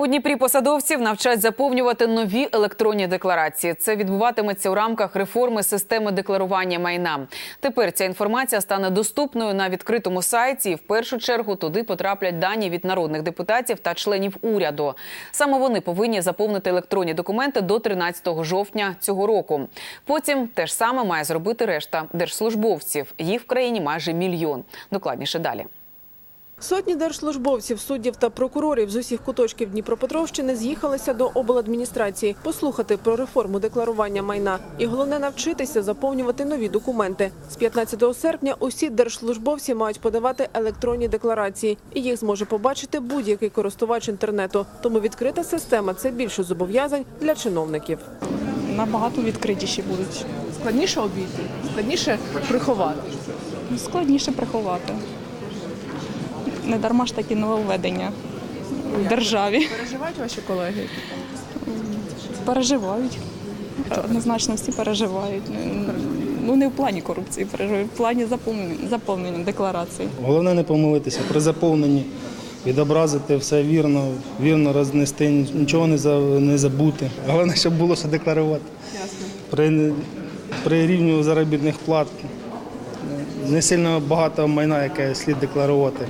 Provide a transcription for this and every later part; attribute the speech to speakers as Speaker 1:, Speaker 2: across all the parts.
Speaker 1: У Дніпрі посадовців навчать заповнювати нові електронні декларації. Це відбуватиметься у рамках реформи системи декларування майна. Тепер ця інформація стане доступною на відкритому сайті. В першу чергу туди потраплять дані від народних депутатів та членів уряду. Саме вони повинні заповнити електронні документи до 13 жовтня цього року. Потім те ж саме має зробити решта держслужбовців. Їх в країні майже мільйон. Докладніше далі.
Speaker 2: Сотні держслужбовців, суддів та прокурорів з усіх куточків Дніпропетровщини з'їхалися до обладміністрації послухати про реформу декларування майна і головне навчитися заповнювати нові документи. З 15 серпня усі держслужбовці мають подавати електронні декларації, і їх зможе побачити будь-який користувач інтернету. Тому відкрита система це більше зобов'язань для чиновників.
Speaker 3: набагато відкритіші будуть.
Speaker 2: Складніше обійти, складніше приховати.
Speaker 3: Складніше приховати. Не дарма ж такі нововведення в державі.
Speaker 2: Переживають ваші колеги.
Speaker 3: Переживають. Однозначно всі переживають. Ну не в плані корупції, переживають, в плані заповнення, заповнення декларації.
Speaker 4: Головне не помилитися при заповненні, відобразити все вірно, вірно рознести, нічого не за- не забути. Головне, щоб було що декларувати. При, при рівні заробітних плат не сильно багато майна, яке слід декларувати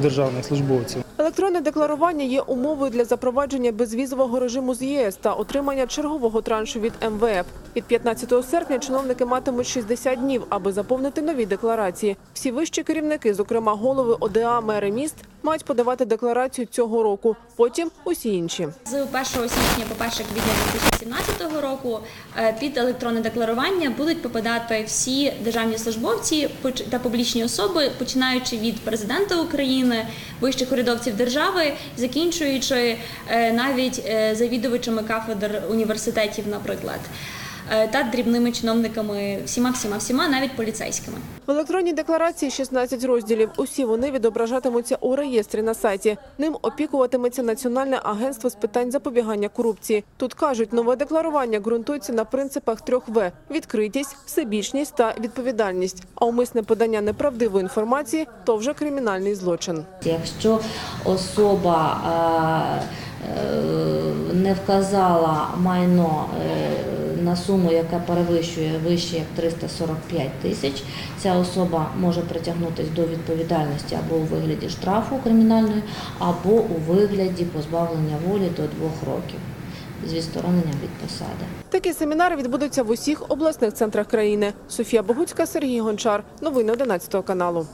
Speaker 4: державних службовців.
Speaker 2: Електронне декларування є умовою для запровадження безвізового режиму з ЄС та отримання чергового траншу від МВФ. Від 15 серпня чиновники матимуть 60 днів, аби заповнити нові декларації. Всі вищі керівники, зокрема голови ОДА, мери міст, мають подавати декларацію цього року. Потім усі інші.
Speaker 5: З 1 січня по 1 квітня 2017 року е, під електронне декларування будуть попадати всі державні службовці та публічні особи, починаючи від президента України, вищих урядовців держави, закінчуючи е, навіть е, завідувачами кафедр університетів, наприклад, та дрібними чиновниками, всіма, всіма, всіма, навіть поліцейськими.
Speaker 2: В електронній декларації 16 розділів. Усі вони відображатимуться у реєстрі на сайті. Ним опікуватиметься Національне агентство з питань запобігання корупції. Тут кажуть, нове декларування ґрунтується на принципах трьох В – відкритість, всебічність та відповідальність. А умисне подання неправдивої інформації – то вже кримінальний злочин.
Speaker 6: Якщо особа е, е, не вказала майно е, на суму, яка перевищує вище як 345 тисяч, ця особа може притягнутися до відповідальності або у вигляді штрафу кримінальної, або у вигляді позбавлення волі до двох років з відстороненням від посади.
Speaker 2: Такі семінари відбудуться в усіх обласних центрах країни. Софія Богуцька, Сергій Гончар. Новини 11 каналу.